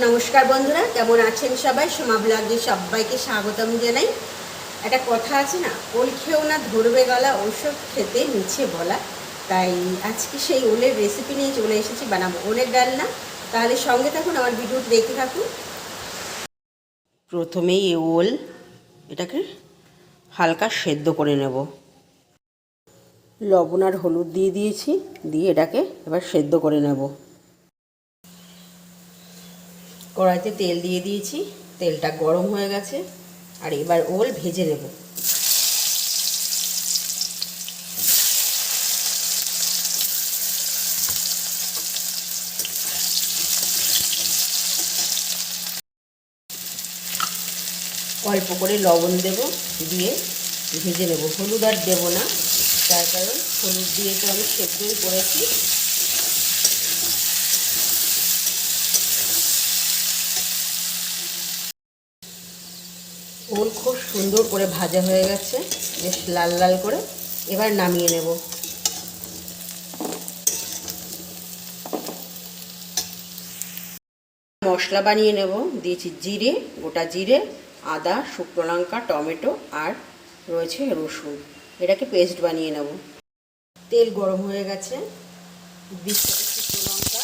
নমস্কার বন্ধুরা, কেমন আছেন সবাই? সোমা ব্লগে সবাইকে স্বাগতম জানাই। একটা কথা আছে না, ওল খেয়েও না ধরবে গলা ওসব খেতে নিচে বলা। তাই আজকে সেই ওলের রেসিপি নিয়ে চলে এসেছি, বানাবো ওলের ডালনা। তাহলে সঙ্গে থাকুন, আমার ভিডিওটি দেখতে থাকুন। প্রথমেই ওল, এটাকে হালকা সেদ্ধ করে নেব। লবণ আর হলুদ দিয়ে দিয়েছি, দিয়ে এটাকে এবার সেদ্ধ করে নেব। কড়াইতে তেল দিয়ে দিয়েছি। তেলটা গরম হয়ে গেছে। আর এবার ওল ভেজে নেব। অল্প করে লবণ দেব দিয়ে ভেজে নেব। হলুদ আর দেবো না। তার কারণ হলুদ দিয়ে তো আমি সেদ্ধই করেছি। ওল খুব সুন্দর করে ভাজা হয়ে গেছে, বেশ লাল লাল করে। এবার নামিয়ে নেব। মশলা বানিয়ে নেব, দিয়েছি জিরে, গোটা জিরে, আদা, শুকনো লঙ্কা, টমেটো আর রয়েছে রসুন। এটাকে পেস্ট বানিয়ে নেব। তেল গরম হয়ে গেছে। দিচ্ছে শুকনো লঙ্কা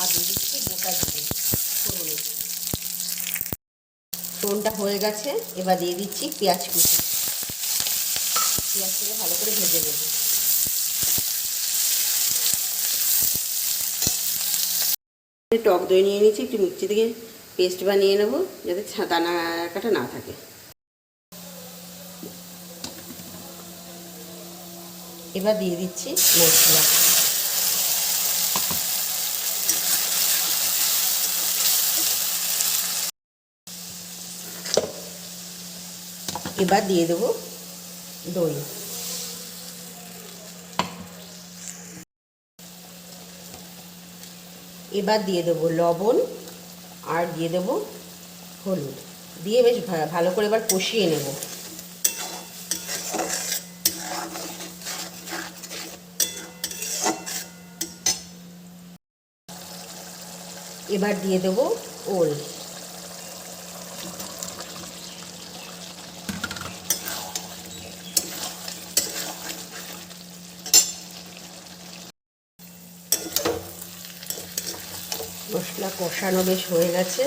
আর দিচ্ছি গোটা জিরে। ফোড়নটা হয়ে গেছে, এবার দিয়ে দিচ্ছি পেঁয়াজ কুচি। পেঁয়াজটাকে ভালো করে ভেজে নেব। টক দই নিয়ে নিয়েছি, একটু মিক্সি থেকে পেস্ট বানিয়ে নেব, যাতে দানা কাটা না থাকে। এবার দিয়ে দিচ্ছি মশলা। এবার দিয়ে দেবো দই। এবার দিয়ে দেবো লবণ আর দিয়ে দেবো হলুদ। দিয়ে বেশ ভালো করে এবার কষিয়ে নেব। এবার দিয়ে দেবো ওল। মশলা কষানো বেশ হয়ে গেছে।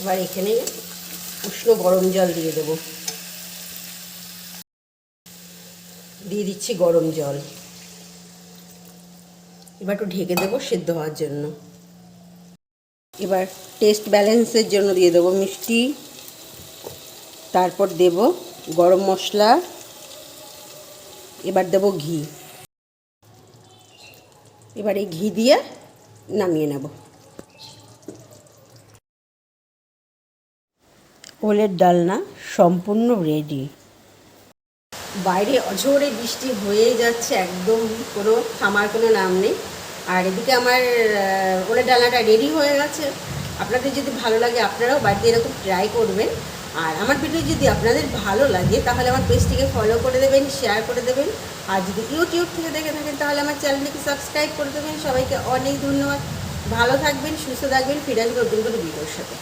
এবার এখানে উষ্ণ গরম জল দিয়ে দেব। দিয়ে দিচ্ছি গরম জল। এবার একটু ঢেকে দেবো সেদ্ধ হওয়ার জন্য। এবার টেস্ট ব্যালেন্সের জন্য দিয়ে দেবো মিষ্টি। তারপর দেব গরম মশলা। এবার দেব ঘি। এবার এই ঘি দিয়ে নামিয়ে নেব। ওলের ডালনা সম্পূর্ণ রেডি বাইরে অঝোরে বৃষ্টি হয়েই যাচ্ছে একদম কোনো থামার কোনো নাম নেই। আর এদিকে আমার ওলের ডালনাটা রেডি হয়ে গেছে। আপনাদের যদি ভালো লাগে আপনারাও বাড়িতে এরকম ট্রাই করবেন। আর আমার ভিডিও যদি আপনাদের ভালো লাগে, তাহলে আমার পেজটিকে ফলো করে দেবেন শেয়ার করে দেবেন। আর যদি ইউটিউব থেকে দেখে থাকেন, তাহলে আমার চ্যানেলটিকে সাবস্ক্রাইব করে দেবেন। সবাইকে অনেক ধন্যবাদ। ভালো থাকবেন, সুস্থ থাকবেন, ফিরে আসবে নতুন করে ভিডিওর সাথে।